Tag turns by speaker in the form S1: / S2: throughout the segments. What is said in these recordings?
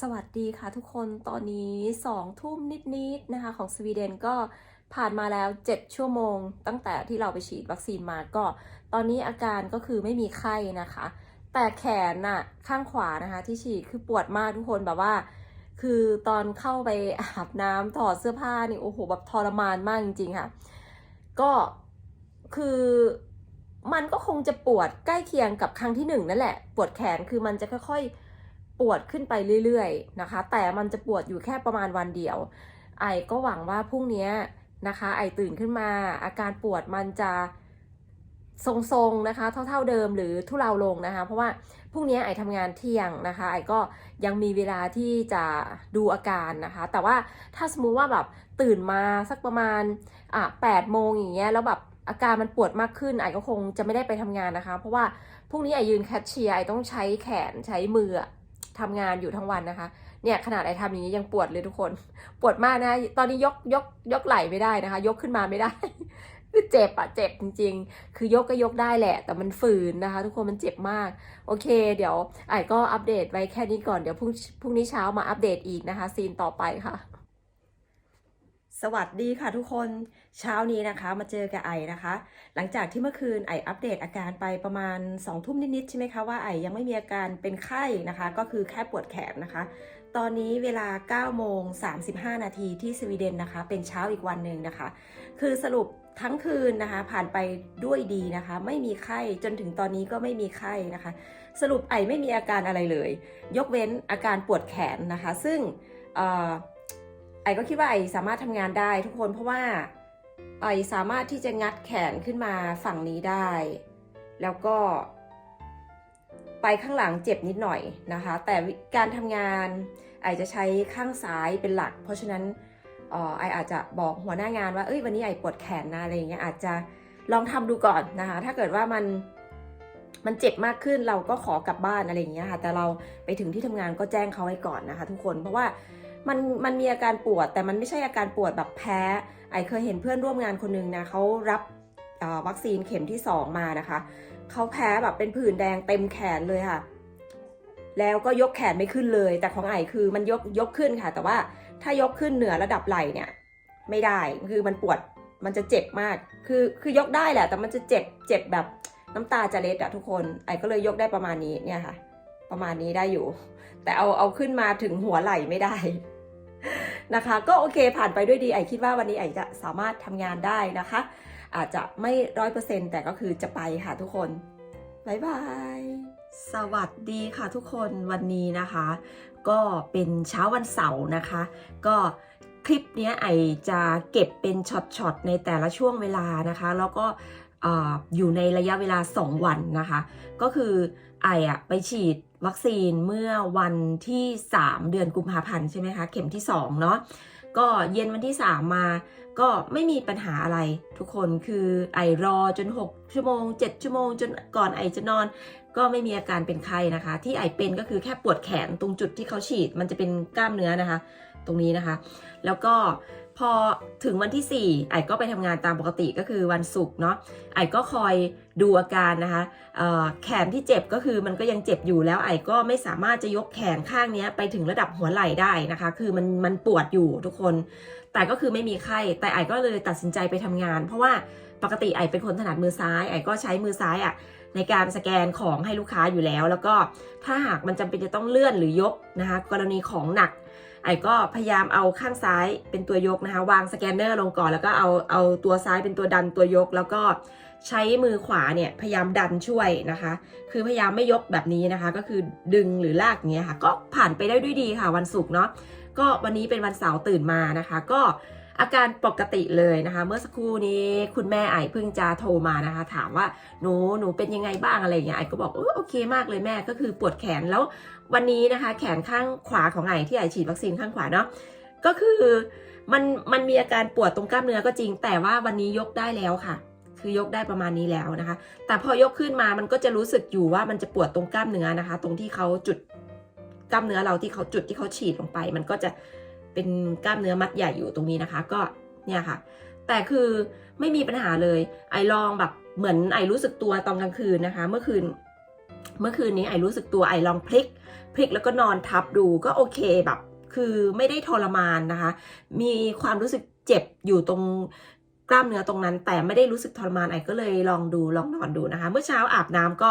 S1: สวัสดีค่ะทุกคนตอนนี้สองทุ่มนิดๆนะคะของสวีเดนก็ผ่านมาแล้ว 7 ชั่วโมง ตั้งแต่ที่เราไปฉีดวัคซีนมาก็ ตอนนี้อาการก็คือไม่มีไข้นะคะ แต่แขนน่ะข้างขวานะคะ ที่ฉีดคือปวดมากทุกคนแบบว่า คือตอนเข้าไปอาบน้ำถอดเสื้อผ้านี่โอ้โหแบบทรมานมากจริงๆค่ะ ก็คือมันก็คงจะปวดใกล้เคียงกับครั้งที่หนึ่งนั่นแหละ ปวดแขนคือมันจะค่อยๆ ปวดขึ้นไปเรื่อยๆนะคะ แต่มันจะปวดอยู่แค่ประมาณวันเดียว ไอก็หวังว่าพรุ่งนี้นะคะ ไอตื่นขึ้นมา อาการปวดมันจะทรงๆนะคะ เท่าๆเดิมหรือทุเลาลงนะคะ เพราะว่าพรุ่งนี้ไอทำงานเที่ยงนะคะ ไอก็ยังมีเวลาที่จะดูอาการนะคะ แต่ว่าถ้าสมมุติว่าแบบตื่นมาสักประมาณอะแปดโมงอย่างเงี้ยแล้วแบบอาการมันปวดมากขึ้น ไอก็คงจะไม่ได้ไปทำงานนะคะ เพราะว่าพรุ่งนี้ไอยืนแคชเชียร์ไอต้องใช้แขนใช้มือ ทำงานอยู่ทั้งวันนะคะ เนี่ยขนาดไอทำอย่างนี้ยังปวดเลยทุกคน ปวดมากนะตอนนี้ยกยกยกไหล่ไม่ได้นะคะ ยกขึ้นมาไม่ได้คือเจ็บอะเจ็บจริง ๆ คือยกก็ยกได้แหละ แต่มันฝืนนะคะ ทุกคนมันเจ็บมาก โอเค เดี๋ยวไอ้ก็อัปเดตไว้แค่นี้ก่อนเดี๋ยวพรุ่งพรุ่งนี้เช้ามาอัปเดตอีกนะคะ ซีนต่อไปค่ะ สวัสดีค่ะทุกคนเช้านี้นะคะ มาเจอกับไอนะคะ หลังจากที่เมื่อคืนไออัปเดตอาการไปประมาณ2องทุ่มนิดๆใช่ไหมคะว่าไอยังไม่มีอาการเป็นไข้นะคะ ก็คือแค่ปวดแขนนะคะ ตอนนี้เวลา9โมง35 นาทีที่สวีเดนนะคะ เป็นเช้าอีกวันหนึ่งนะคะ คือสรุปทั้งคืนนะคะ ผ่านไปด้วยดีนะคะ ไม่มีไข้จนถึงตอนนี้ก็ไม่มีไข้นะคะ สรุปไอไม่มีอาการอะไรเลย ยกเว้นอาการปวดแขนนะคะ ซึ่งเอ่อ ไอก็คิดว่าไอสามารถทำงานได้ทุกคนเพราะว่าไอสามารถที่จะงัดแขนขึ้นมาฝั่งนี้ได้ แล้วก็ ไปข้างหลังเจ็บนิดหน่อยนะคะ แต่การทำงานไอจะใช้ข้างซ้ายเป็นหลัก เพราะฉะนั้นอ่อไออาจจะบอกหัวหน้างานว่าเอ้ยวันนี้ไอปวดแขนนะอะไรอย่างเงี้ยอาจจะลองทำดูก่อนนะคะ ถ้าเกิดว่ามันมันเจ็บมากขึ้นเราก็ขอกลับบ้านอะไรอย่างเงี้ยค่ะ แต่เราไปถึงที่ทำงานก็แจ้งเขาไว้ก่อนนะคะ ทุกคนเพราะว่า มันมันมีอาการปวด แต่มันไม่ใช่อาการปวดแบบแพ้ ไอเคยเห็นเพื่อนร่วมงานคนหนึงนะเขารับวัคซีนเข็มที่สองมานะคะ เขาแพ้แบบเป็นผื่นแดงเต็มแขนเลยค่ะ แล้วก็ยกแขนไม่ขึ้นเลย แต่ของไอคือมันยกยกขึ้นค่ะ แต่ว่าถ้ายกขึ้นเหนือระดับไหล่เนี่ย ไม่ได้ คือมันปวด มันจะเจ็บมาก คือ คือยกได้แหละ แต่มันจะเจ็บ เจ็บแบบน้ำตาจะเล็ดอะทุกคน ไอก็เลยยกได้ประมาณนี้เนี่ยค่ะ ประมาณนี้ได้อยู่ แต่เอาเอาขึ้นมาถึงหัวไหล่ไม่ได้ นะคะ ก็โอเคผ่านไปด้วยดีไอคิดว่าวันนี้ไอจะสามารถทำงานได้นะคะ อาจจะไม่ร้อยเปอร์เซ็นแต่ก็คือจะไปค่ะทุกคนบายบาย สวัสดีค่ะทุกคนวันนี้นะคะ ก็เป็นเช้าวันเสาร์นะคะ ก็คลิปนี้ไอจะเก็บเป็นช็อตๆในแต่ละช่วงเวลานะคะ แล้วก็ ออยู่ในระยะเวลา 2 วันนะคะ ก็คือไออะไปฉีดวัคซีนเมื่อวันที่ 3 เดือนกุมภาพันธ์ใช่ไหมคะ เข็มที่ 2 เนาะก็เย็นวันที่ 3 มาก็ไม่มีปัญหาอะไรทุกคนคือไอรอจน 6 ชั่วโมง 7 ชั่วโมง จนก่อนไอจะนอน ก็ไม่มีอาการเป็นไข้นะคะ ที่ไอเป็นก็คือแค่ปวดแขนตรงจุดที่เขาฉีดมันจะเป็นกล้ามเนื้อนะคะ ตรงนี้นะคะ แล้วก็พอถึงวันที่ 4 ไอ้ก็ไปทำงานตามปกติก็คือวันศุกร์เนาะไอ้ก็คอยดูอาการนะคะแขนที่เจ็บก็คือมันก็ยังเจ็บอยู่แล้วไอ้ก็ไม่สามารถจะยกแขนข้างนี้ไปถึงระดับหัวไหล่ได้นะคะ คือมันมันปวดอยู่ทุกคน แต่ก็คือไม่มีไข้แต่ไอ้ก็เลยตัดสินใจไปทำงาน เพราะว่าปกติไอ้เป็นคนถนัดมือซ้าย ไอ้ก็ใช้มือซ้ายอะ่ะในการสแกนของให้ลูกค้าอยู่แล้ว แล้วก็ถ้าหากมันจำเป็นจะต้องเลื่อนหรือยกนะคะกรณีของหนัก ไอก็พยายามเอาข้างซ้ายเป็นตัวยกนะคะ วางสแกนเนอร์ลงก่อนแล้วก็เอาเอาตัวซ้ายเป็นตัวดันตัวยก แล้วก็ใช้มือขวาเนี่ยพยายามดันช่วยนะคะ คือพยายามไม่ยกแบบนี้นะคะ ก็คือดึงหรือลากอย่างเงี้ยค่ะ ก็ผ่านไปได้ด้วยดีค่ะวันศุกร์เนาะก็วันนี้เป็นวันเสาร์ตื่นมานะคะ ก็ อาการปกติเลยนะคะ เมื่อสักครู่นี้คุณแม่ไอเพิ่งจะโทรมานะคะ ถามว่าหนูหนูเป็นยังไงบ้างอะไรอย่างเงี้ยไอก็บอกเอโอเคมากเลยแม่ก็คือปวดแขนแล้ววันนี้นะคะ แขนข้างขวาของไอที่ไอฉีดวัคซีนข้างขวาเนาะก็คือมันมันมีอาการปวดตรงกล้ามเนื้อก็จริง แต่ว่าวันนี้ยกได้แล้วค่ะ คือยกได้ประมาณนี้แล้วนะคะ แต่พอยกขึ้นมามันก็จะรู้สึกอยู่ว่ามันจะปวดตรงกล้ามเนื้อนะคะ ตรงที่เขาจุดกล้ามเนื้อเราที่เขาจุดที่เขาฉีดลงไป มันก็จะ เป็นกล้ามเนื้อมัดใหญ่อยู่ตรงนี้นะคะ ก็เนี่ยค่ะ แต่คือไม่มีปัญหาเลย ไอลองแบบเหมือนไอรู้สึกตัวตอนกลางคืนนะคะ เมื่อคืน เมื่อคืนนี้ไอรู้สึกตัวไอลองพลิก พลิกแล้วก็นอนทับดูก็โอเคแบบ คือไม่ได้ทรมานนะคะ มีความรู้สึกเจ็บอยู่ตรงกล้ามเนื้อตรงนั้น แต่ไม่ได้รู้สึกทรมานไอก็เลยลองดูลองนอนดูนะคะ เมื่อเช้าอาบน้ำก็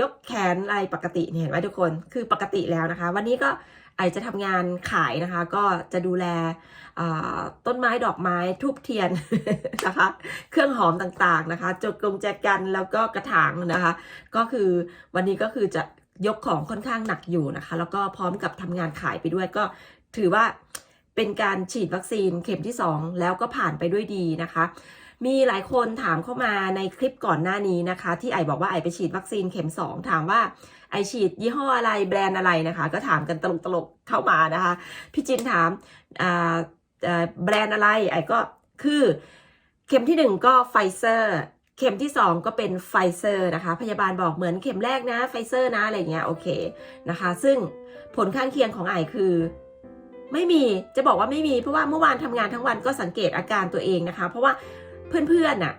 S1: ยกแขนอะไรปกติเนี่ยเห็นไหมทุกคนคือปกติแล้วนะคะ วันนี้ก็ ไอจะทำงานขายนะคะ ก็จะดูแลต้นไม้ดอกไม้ทูบเทียนนะคะ เครื่องหอมต่างๆนะคะจดกรงแจกันแล้วก็กระถางนะคะ ก็คือวันนี้ก็คือจะยกของค่อนข้างหนักอยู่นะคะ แล้วก็พร้อมกับทำงานขายไปด้วยก็ถือว่าเป็นการฉีดวัคซีนเข็มที่ 2 แล้วก็ผ่านไปด้วยดีนะคะ มีหลายคนถามเข้ามาในคลิปก่อนหน้านี้นะคะ ที่ไอบอกว่าไอไปฉีดวัคซีนเข็ม 2 ถามว่าไอฉีดยี่ห้ออะไรแบรนด์อะไรนะคะ ก็ถามกันตลกๆเข้ามานะคะ พี่จินถามแบรนด์อะไรไอก็คือเข็มที่ 1 ก็ไฟเซอร์เข็มที่ 2 ก็เป็นไฟเซอร์นะคะ พยาบาลบอกเหมือนเข็มแรกนะไฟเซอร์นะอะไรเงี้ยโอเคนะคะ ซึ่งผลข้างเคียงของไอคือไม่มีจะบอกว่าไม่มีเพราะว่าเมื่อวานทำงานทั้งวันก็สังเกตอาการตัวเองนะคะ เพราะว่า เพื่อนๆน่ะ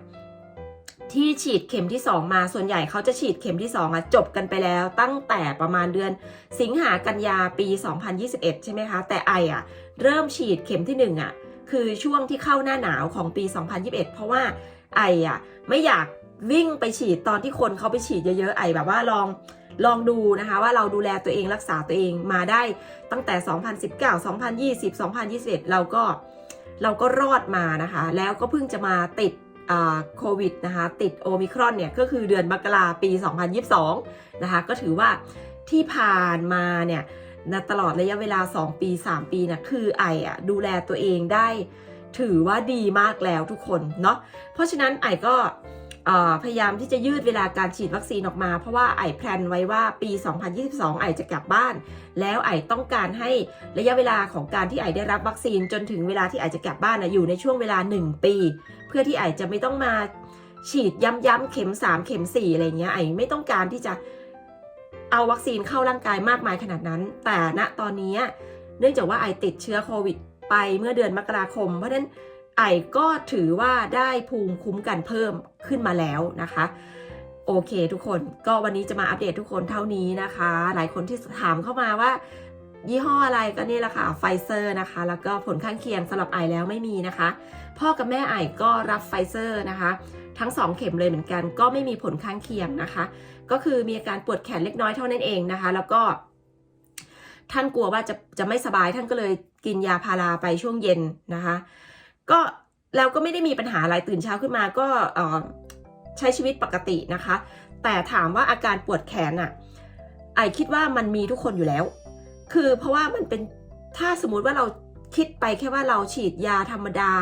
S1: ที่ฉีดเข็มที่ 2 มาส่วนใหญ่เขาจะฉีดเข็มที่ 2อะจบกันไปแล้วตั้งแต่ประมาณเดือนสิงหากันยาปี 2021 ใช่ไหมคะ แต่ไออะเริ่มฉีดเข็มที่1อะคือช่วงที่เข้าหน้าหนาวของปี 2021 เพราะว่าไออะไม่อยากวิ่งไปฉีดตอนที่คนเขาไปฉีดเยอะๆไอแบบว่าลองลองดูนะคะว่าเราดูแลตัวเองรักษาตัวเองมาได้ตั้งแต่ 2019 2020 2021 เราก็ เราก็รอดมานะคะ แล้วก็เพิ่งจะมาติดอ่าโควิดนะคะ ติดโอมิครอนเนี่ย ก็คือเดือนมกราปี 2022 นะคะ ก็ถือว่าที่ผ่านมาเนี่ยนะตลอดระยะเวลา 2 ปี 3 ปีนะคือไออะดูแลตัวเองได้ ถือว่าดีมากแล้วทุกคนเนาะเพราะฉะนั้นไอก็ พยายามที่จะยืดเวลาการฉีดวัคซีนออกมา เพราะว่าไอแพลนไว้ว่าปี 2022 ไอจะกลับบ้าน แล้วไอต้องการให้ระยะเวลาของการที่ไอได้รับวัคซีนจนถึงเวลาที่ไอจะกลับบ้านนะอยู่ในช่วงเวลา 1 ปี เพื่อที่ไอจะไม่ต้องมาฉีดย้ำๆเข็ม 3 เข็ม 4 อะไรเงี้ยไอไม่ต้องการที่จะเอาวัคซีนเข้าร่างกายมากมายขนาดนั้น แต่ณตอนนี้เนื่องจากว่าไอติดเชื้อโควิดไปเมื่อเดือนมกราคม เพราะฉะนั้น ไอก็ถือว่าได้ภูมิคุ้มกันเพิ่มขึ้นมาแล้วนะคะ โอเคทุกคนก็วันนี้จะมาอัปเดตทุกคนเท่านี้นะคะ หลายคนที่ถามเข้ามาว่า ยี่ห้ออะไรก็นี่แหละค่ะไฟเซอร์นะคะ แล้วก็ผลข้างเคียงสำหรับไอแล้วไม่มีนะคะ พ่อกับแม่ไอก็รับไฟเซอร์นะคะทั้ง 2 เข็มเลยเหมือนกัน ก็ไม่มีผลข้างเคียงนะคะ ก็คือมีอาการปวดแขนเล็กน้อยเท่านั้นเองนะคะ แล้วก็ ท่านกลัวว่าจะจะไม่สบายท่านก็เลยกินยาพาราไปช่วงเย็นนะคะ ก็แล้วก็ไม่ได้มีปัญหาอะไรตื่นเช้าขึ้นมาก็ใช้ชีวิตปกตินะคะ แต่ถามว่าอาการปวดแขนอะไอคิดว่ามันมีทุกคนอยู่แล้ว คือเพราะว่ามันเป็นถ้าสมมุติว่าเราคิดไปแค่ว่าเราฉีดยาธรรมดา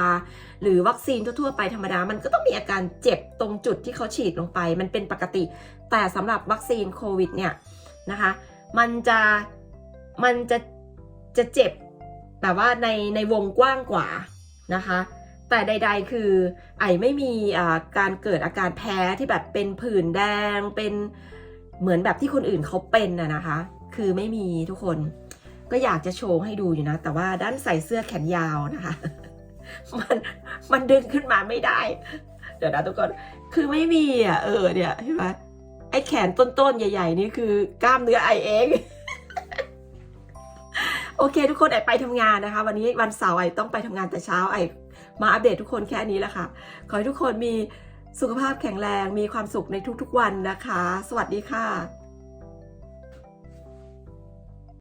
S1: หรือวัคซีนทั่วๆไปธรรมดา มันก็ต้องมีอาการเจ็บตรงจุดที่เขาฉีดลงไป มันเป็นปกติ แต่สำหรับวัคซีนโควิดเนี่ยนะคะ มันจะมันจะจะเจ็บแบบว่าในในวงกว้างกว่า นะคะ แต่ใด ๆ คือไอไม่มีการเกิดอาการแพ้ที่แบบเป็นผื่นแดงเป็นเหมือนแบบที่คนอื่นเขาเป็นนะนะคะ คือไม่มีทุกคนก็อยากจะโชว์ให้ดูอยู่นะ แต่ว่าด้านใส่เสื้อแขนยาวนะคะ มันมันดึงขึ้นมาไม่ได้ เดี๋ยวนะทุกคนคือไม่มีอะเออเนี่ยเห็นไหมไอ้แขนต้นๆใหญ่ ๆ นี่คือกล้ามเนื้อไอเอง โอเค ทุกคนไอไปทำงานนะคะ วันนี้วันเสาร์ไอต้องไปทำงานแต่เช้าไอมาอัปเดตทุกคนแค่นี้แหละค่ะ ขอให้ทุกคนมีสุขภาพแข็งแรงมีความสุขในทุกๆวันนะคะ สวัสดีค่ะ